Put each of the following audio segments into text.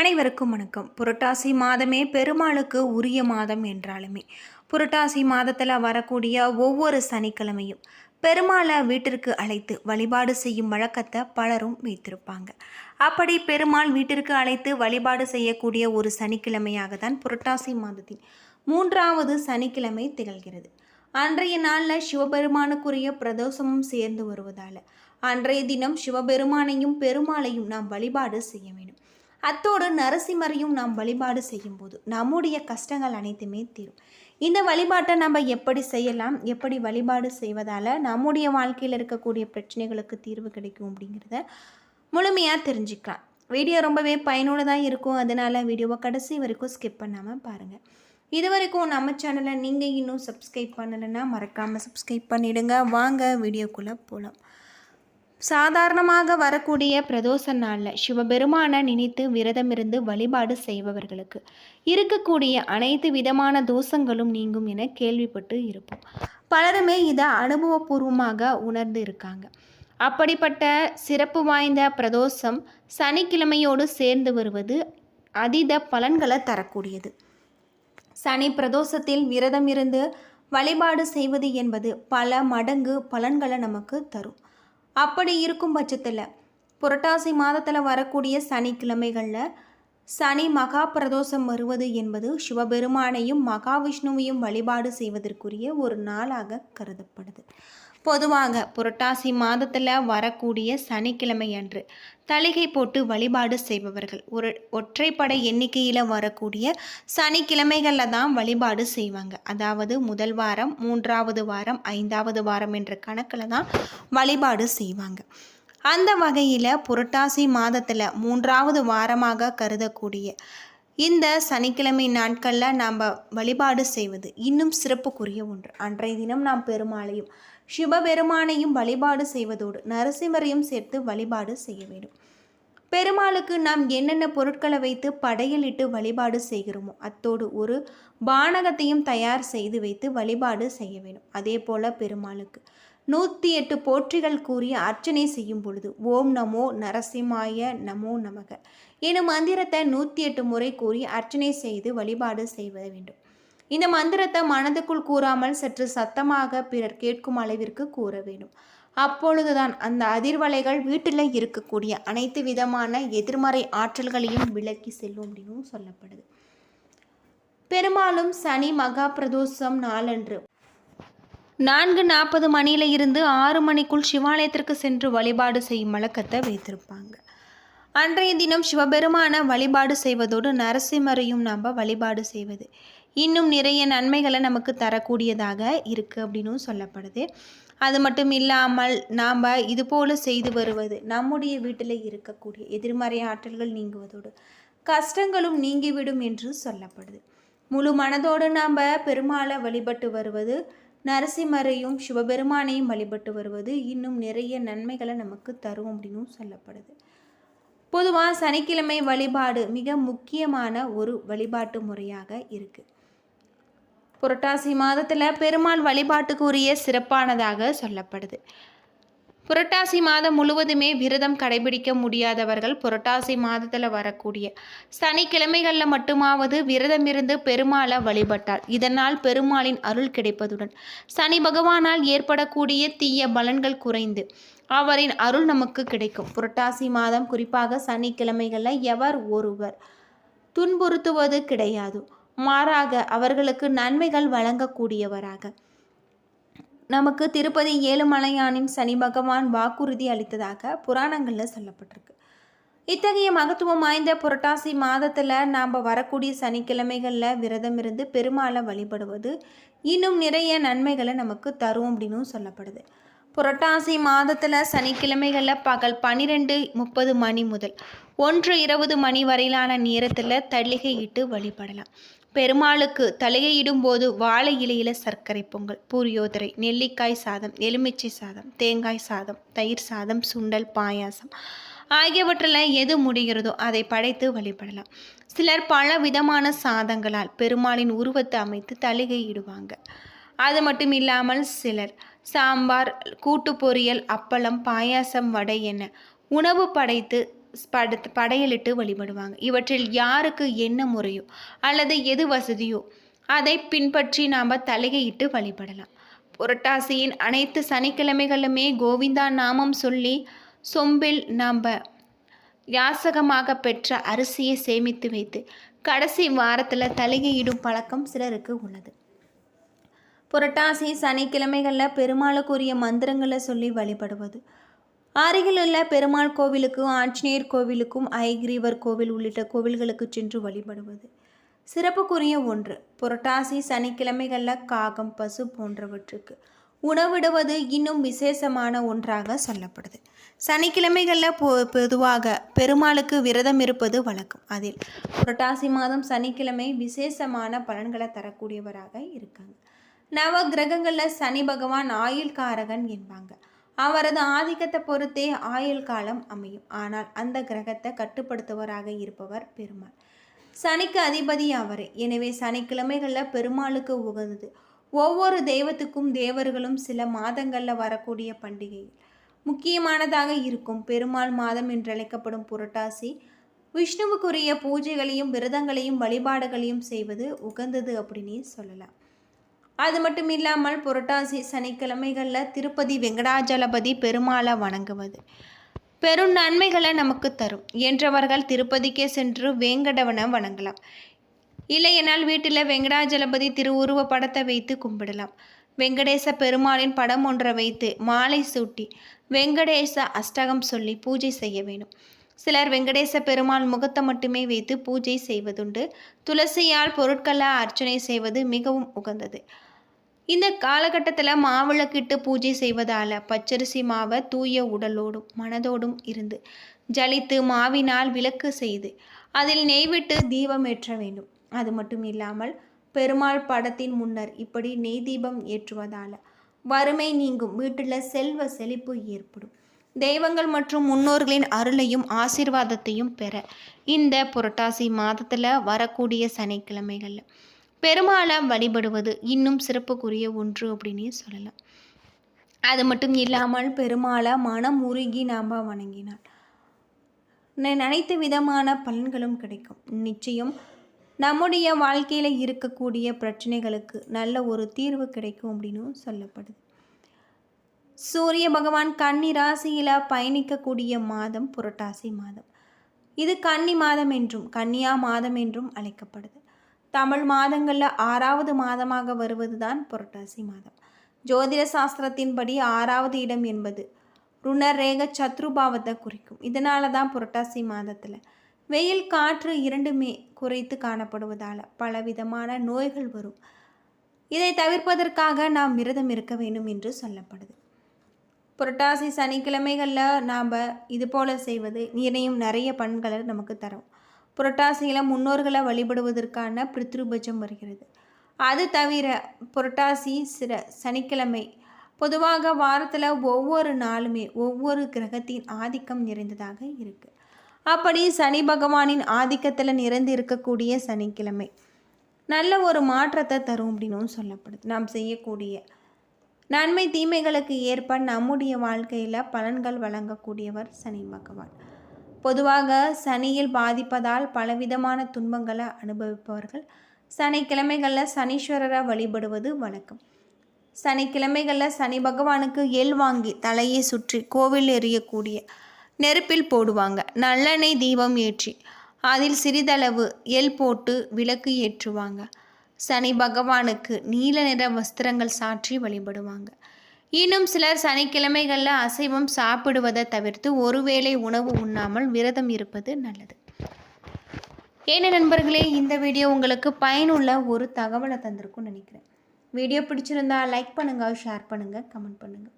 அனைவருக்கும் வணக்கம். புரட்டாசி மாதமே பெருமாளுக்கு உரிய மாதம் என்றாலுமே. புரட்டாசி மாதத்தில் வரக்கூடிய ஒவ்வொரு சனிக்கிழமையும் பெருமாளை வீட்டிற்கு அழைத்து வழிபாடு செய்யும் வழக்கத்தை பலரும் வைத்திருப்பாங்க. அப்படி பெருமாள் வீட்டிற்கு அழைத்து வழிபாடு செய்யக்கூடிய ஒரு சனிக்கிழமையாக தான் புரட்டாசி மாதத்தின் மூன்றாவது சனிக்கிழமை திகழ்கிறது. அன்றைய நாளில் சிவபெருமானுக்குரிய பிரதோஷமும் சேர்ந்து வருவதால் அன்றைய தினம் சிவபெருமானையும் பெருமாளையும் நாம் வழிபாடு செய்ய வேண்டும். அத்தோடு நரசிம்மரையும் நாம் வழிபாடு செய்யும்போது நம்முடைய கஷ்டங்கள் அனைத்துமே தீரும். இந்த வழிபாட்டை நம்ம எப்படி செய்யலாம்? எப்படி வழிபாடு செய்வதால் நம்முடைய வாழ்க்கையில் இருக்கக்கூடிய பிரச்சனைகளுக்கு தீர்வு கிடைக்கும் அப்படிங்கிறத முழுமையாக தெரிஞ்சுக்கலாம். வீடியோ ரொம்பவே பயனுள்ளதாக இருக்கும். அதனால் வீடியோவை கடைசி வரைக்கும் ஸ்கிப் பண்ணாமல் பாருங்கள் இது வரைக்கும் நம்ம சேனலை நீங்கள் இன்னும் சப்ஸ்கிரைப் பண்ணலைன்னா மறக்காமல் சப்ஸ்கிரைப் பண்ணிவிடுங்க வாங்க வீடியோக்குள்ளே போகலாம் சாதாரணமாக வரக்கூடிய பிரதோஷ நாளில் சிவபெருமானை நினைத்து விரதமிருந்து வழிபாடு செய்பவர்களுக்கு இருக்கக்கூடிய அனைத்து விதமான தோஷங்களும் நீங்கும் என கேள்விப்பட்டு இருப்போம். பலருமே இதை அனுபவபூர்வமாக உணர்ந்து இருக்காங்க. அப்படிப்பட்ட சிறப்பு வாய்ந்த பிரதோஷம் சனிக்கிழமையோடு சேர்ந்து வருவது அதீத பலன்களை தரக்கூடியது. சனி பிரதோஷத்தில் விரதம் இருந்து வழிபாடு செய்வது என்பது பல மடங்கு பலன்களை நமக்கு தரும். அப்படி இருக்கும் பட்சத்தில் புரட்டாசி மாதத்தில் வரக்கூடிய சனிக்கிழமைகளில் சனி மகா பிரதோஷம் வருவது என்பது சிவபெருமானையும் மகாவிஷ்ணுவையும் வழிபாடு செய்வதற்குரிய ஒரு நாளாக கருதப்படுது. பொதுவாக புரட்டாசி மாதத்தில் வரக்கூடிய சனிக்கிழமை அன்று தலிகை போட்டு வழிபாடு செய்பவர்கள். ஒரு ஒற்றைப்படை எண்ணிக்கையில் வரக்கூடிய சனிக்கிழமைகளில் தான் வழிபாடு செய்வாங்க. அதாவது முதல் வாரம் மூன்றாவது வாரம் ஐந்தாவது வாரம் என்ற கணக்கில் தான் வழிபாடு செய்வாங்க. அந்த வகையில் புரட்டாசி மாதத்தில் மூன்றாவது வாரமாக கருதக்கூடிய இந்த சனிக்கிழமை நாட்களில் நாம் வழிபாடு செய்வது இன்னும் சிறப்புக்குரிய ஒன்று. அன்றைய தினம் நாம் பெருமாளையும் சிவபெருமானையும் வழிபாடு செய்வதோடு நரசிம்மரையும் சேர்த்து வழிபாடு செய்ய வேண்டும். பெருமாளுக்கு நாம் என்னென்ன பொருட்களை வைத்து படையலிட்டு வழிபாடு செய்கிறோமோ அத்தோடு ஒரு பானகத்தையும் தயார் செய்து வைத்து வழிபாடு செய்ய வேண்டும். அதே போல் பெருமாளுக்கு நூற்றி எட்டு போற்றிகள் கூறி அர்ச்சனை செய்யும் பொழுது ஓம் நமோ நரசிம்மாய நமோ நமக. எனும் மந்திரத்தை நூற்றி எட்டு முறை கூறி அர்ச்சனை செய்து வழிபாடு செய்வ வேண்டும். இந்த மந்திரத்தை மனதுக்குள் கூறாமல் சற்று சத்தமாக பிறர் கேட்கும் அளவிற்கு கூற வேண்டும். அப்பொழுதுதான் அந்த அதிர்வலைகள் வீட்டில் இருக்கக்கூடிய அனைத்து விதமான எதிர்மறை ஆற்றல்களையும் விலக்கி செல்லும் அப்படின்னு சொல்லப்படுது. பெரும்பாலும் சனி மகா பிரதோஷம் நாளன்று நான்கு நாற்பது மணியில் இருந்து ஆறு மணிக்குள் சிவாலயத்திற்கு சென்று வழிபாடு செய்யும் வழக்கத்தை வைத்திருப்பாங்க. அன்றைய தினம் சிவபெருமான வழிபாடு செய்வதோடு நரசிம்மரையும் நாம் வழிபாடு செய்வது இன்னும் நிறைய நன்மைகளை நமக்கு தரக்கூடியதாக இருக்குது அப்படின்னும் சொல்லப்படுது. அது மட்டும் இல்லாமல் நாம் இது போல் செய்து வருவது நம்முடைய வீட்டில் இருக்கக்கூடிய எதிர்மறை ஆற்றல்கள் நீங்குவதோடு கஷ்டங்களும் நீங்கிவிடும் என்று சொல்லப்படுது. முழு மனதோடு நாம் பெருமாளை வழிபட்டு வருவது நரசிம்மரையும் சிவபெருமானையும் வழிபட்டு வருவது இன்னும் நிறைய நன்மைகளை நமக்கு தரும் அப்படின்னும் சொல்லப்படுது. பொதுவாக சனிக்கிழமை வழிபாடு மிக முக்கியமான ஒரு வழிபாட்டு முறையாக இருக்குது புரட்டாசி மாதத்தில் பெருமாள் வழிபாட்டுக்குரிய சிறப்பானதாக சொல்லப்படுது. புரட்டாசி மாதம் முழுவதுமே விரதம் கடைபிடிக்க முடியாதவர்கள் புரட்டாசி மாதத்தில் வரக்கூடிய சனிக்கிழமைகளில் மட்டுமாவது விரதம் இருந்து பெருமாளை வழிபட்டால். இதனால் பெருமாளின் அருள் கிடைப்பதுடன் சனி பகவானால் ஏற்படக்கூடிய தீய பலன்கள் குறைந்து அவரின் அருள் நமக்கு கிடைக்கும். புரட்டாசி மாதம் குறிப்பாக சனிக்கிழமைகளில் எவர் ஒருவர் துன்புறுத்துவது கிடையாது. மாறாக அவர்களுக்கு நன்மைகள் வழங்கக்கூடியவராக நமக்கு திருப்பதி ஏழுமலையானின் சனி பகவான் வாக்குறுதி அளித்ததாக புராணங்களில் சொல்லப்பட்டிருக்கு. இத்தகைய மகத்துவம் வாய்ந்த புரட்டாசி மாதத்தில் நாம் வரக்கூடிய சனிக்கிழமைகளில் விரதம் இருந்து பெருமாளை வழிபடுவது இன்னும் நிறைய நன்மைகளை நமக்கு தரும் அப்படின்னும் சொல்லப்படுது. புரட்டாசி மாதத்தில் சனிக்கிழமைகளில் பகல் பன்னிரெண்டு முப்பது மணி முதல் ஒன்று இருபது மணி வரையிலான நேரத்தில் தள்ளிகை இட்டு வழிபடலாம். பெருமாளுக்கு தலையிடும் போது வாழை இலையில் சர்க்கரை பொங்கல் பூரியோதரை நெல்லிக்காய் சாதம் எலுமிச்சை சாதம் தேங்காய் சாதம் தயிர் சாதம் சுண்டல் பாயாசம் ஆகியவற்றில் எது முடிகிறதோ அதை படைத்து வழிபடலாம். சிலர் பல விதமான சாதங்களால் பெருமாளின் உருவத்தை அமைத்து தலிகை இடுவாங்க. அது மட்டும் இல்லாமல் சிலர் சாம்பார் கூட்டு பொரியல் அப்பளம் பாயாசம் வடை என உணவு படைத்து பட படையலிட்டு வழிபடுவாங்க. இவற்றில் யாருக்கு என்ன முறையோ அல்லது எது வசதியோ அதை பின்பற்றி நாம் தலையிட்டு வழிபடலாம். புரட்டாசியின் அனைத்து சனிக்கிழமைகளுமே கோவிந்தா நாமம் சொல்லி சொம்பில் நாம் யாசகமாக பெற்ற அரிசியை சேமித்து வைத்து கடைசி வாரத்தில் தலையிடும் பழக்கம் சிலருக்கு உள்ளது. புரட்டாசி சனிக்கிழமைகளில் பெருமாளுக்குரிய மந்திரங்களை சொல்லி வழிபடுவது. அருகிலுள்ள பெருமாள் கோவிலுக்கும் ஆஞ்சநேயர் கோவிலுக்கும் ஐகிரீவர் கோவில் உள்ளிட்ட கோவில்களுக்கு சென்று வழிபடுவது. சிறப்புக்குரிய ஒன்று புரட்டாசி சனிக்கிழமைகளில் காகம் பசு போன்றவற்றுக்கு உணவிடுவது இன்னும் விசேஷமான ஒன்றாக சொல்லப்படுது. சனிக்கிழமைகளில் பொ பொதுவாக பெருமாளுக்கு விரதம் இருப்பது வழக்கம். அதில் புரட்டாசி மாதம் சனிக்கிழமை விசேஷமான பலன்களை தரக்கூடியவராக இருக்காங்க. நவ கிரகங்களில் சனி பகவான் ஆயுள் காரகன் என்பாங்க. அவரது ஆதிக்கத்தை பொறுத்தே ஆயுள் காலம் அமையும். ஆனால் அந்த கிரகத்தை கட்டுப்படுத்துவராக இருப்பவர் பெருமாள். சனிக்கு அதிபதி அவர். எனவே சனிக்கிழமைகளில் பெருமாளுக்கு உகந்தது. ஒவ்வொரு தெய்வத்துக்கும் தேவர்களும் சில மாதங்களில் வரக்கூடிய பண்டிகைகள். முக்கியமானதாக இருக்கும் பெருமாள் மாதம் என்றழைக்கப்படும் புரட்டாசி. விஷ்ணுவுக்குரிய பூஜைகளையும் விரதங்களையும் வழிபாடுகளையும் செய்வது உகந்தது அப்படின்னு சொல்லலாம். அது மட்டும் இல்லாமல் புரட்டாசி சனிக்கிழமைகளில் திருப்பதி வெங்கடாஜலபதி பெருமாளை வணங்குவது பெரும் நன்மைகளை நமக்கு தரும். என்றவர்கள் திருப்பதிக்கே சென்று வேங்கடவனை வணங்கலாம். இல்லையெனால் வீட்டில் வெங்கடாஜலபதி திருவுருவ படத்தை வைத்து கும்பிடலாம். வெங்கடேச பெருமாளின் படம் ஒன்றை வைத்து மாலை சூட்டி வெங்கடேச அஷ்டகம் சொல்லி பூஜை செய்ய வேண்டும். சிலர் வெங்கடேச பெருமாள் முகத்தை மட்டுமே வைத்து பூஜை செய்வதுண்டு. துளசியால் பொருட்களை அர்ச்சனை செய்வது மிகவும் உகந்தது. இந்த காலகட்டத்தில் மாவிளக்கிட்டு பூஜை செய்வதால் பச்சரிசி மாவை தூய உடலோடும் மனதோடும் இருந்து ஜலித்து மாவினால் விளக்கு செய்து அதில் நெய்விட்டு தீபம் ஏற்ற வேண்டும். அது மட்டும் இல்லாமல் பெருமாள் படத்தின் முன்னர் இப்படி நெய் தீபம் ஏற்றுவதால் வறுமை நீங்கும். வீட்டில் செல்வ செழிப்பு ஏற்படும். தெய்வங்கள் மற்றும் முன்னோர்களின் அருளையும் ஆசீர்வாதத்தையும் பெற இந்த புரட்டாசி மாதத்தில் வரக்கூடிய சனிக்கிழமைகளில் பெருமாளை வழிபடுவது இன்னும் சிறப்புக்குரிய ஒன்று அப்படின்னே சொல்லலாம். அது மட்டும் இல்லாமல் பெருமாளை மனம் உருகி நாம் வணங்கினார் அனைத்து விதமான பலன்களும் கிடைக்கும். நிச்சயம் நம்முடைய வாழ்க்கையில் இருக்கக்கூடிய பிரச்சனைகளுக்கு நல்ல ஒரு தீர்வு கிடைக்கும் அப்படின்னு சொல்லப்படுது. சூரிய பகவான் கன்னி ராசியில் பயணிக்கக்கூடிய மாதம் புரட்டாசி மாதம். இது கன்னி மாதம் என்றும் கன்னியா மாதம் என்றும் அழைக்கப்படுது. தமிழ் மாதங்களில் ஆறாவது மாதமாக வருவது தான் புரட்டாசி மாதம். ஜோதிட சாஸ்திரத்தின்படி ஆறாவது இடம் என்பது ருணரேக சத்ருபாவத்தை குறிக்கும். இதனால தான் புரட்டாசி மாதத்தில் வெயில் காற்று இரண்டுமே குறைத்து காணப்படுவதால் பலவிதமான நோய்கள் வரும். இதை தவிர்ப்பதற்காக நாம் விரதம் இருக்க வேண்டும் என்று சொல்லப்படுது. புரட்டாசி சனிக்கிழமைகளில் நாம் இது போல் செய்வது நிறையும் நிறைய பண்களை நமக்கு தரும். புரட்டாசியில் முன்னோர்களை வழிபடுவதற்கான பித்ருபஜம் வருகிறது. அது தவிர புரட்டாசி சிற சனிக்கிழமை பொதுவாக வாரத்தில் ஒவ்வொரு நாளுமே ஒவ்வொரு கிரகத்தின் ஆதிக்கம் நிறைந்ததாக இருக்குது அப்படி சனி பகவானின் ஆதிக்கத்தில் நிறைந்து இருக்கக்கூடிய சனிக்கிழமை நல்ல ஒரு மாற்றத்தை தரும் அப்படின்னும் சொல்லப்படுது. நாம் செய்யக்கூடிய நன்மை தீமைகளுக்கு ஏற்ப நம்முடைய வாழ்க்கையில் பலன்கள் வழங்கக்கூடியவர் சனி பகவான். பொதுவாக சனியில் பாதிப்பதால் பலவிதமான துன்பங்களை அனுபவிப்பவர்கள். சனிக்கிழமைகளில் சனீஸ்வரரை வழிபடுவது வழக்கம் சனிக்கிழமைகளில் சனி பகவானுக்கு எள் வாங்கி தலையை சுற்றி கோவில் எறியக்கூடிய நெருப்பில் போடுவாங்க. நல்லெண்ணெய் தீபம் ஏற்றி அதில் சிறிதளவு எள் போட்டு விளக்கு ஏற்றுவாங்க. சனி பகவானுக்கு நீல நிற வஸ்திரங்கள் சாற்றி வழிபடுவாங்க. இன்னும் சிலர் சனிக்கிழமைகளில் அசைவம் சாப்பிடுவதை தவிர்த்து ஒருவேளை உணவு உண்ணாமல் விரதம் இருப்பது நல்லது. ஏன நண்பர்களே இந்த வீடியோ உங்களுக்கு பயனுள்ள ஒரு தகவலை தந்திருக்கும்னு நினைக்கிறேன். வீடியோ பிடிச்சிருந்தா லைக் பண்ணுங்கள் ஷேர் பண்ணுங்கள் கமெண்ட் பண்ணுங்கள்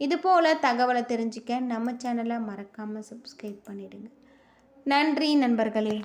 இது போல் தகவலை தெரிஞ்சுக்க நம்ம சேனலை மறக்காமல் சப்ஸ்கிரைப் பண்ணிவிடுங்க நன்றி நண்பர்களே.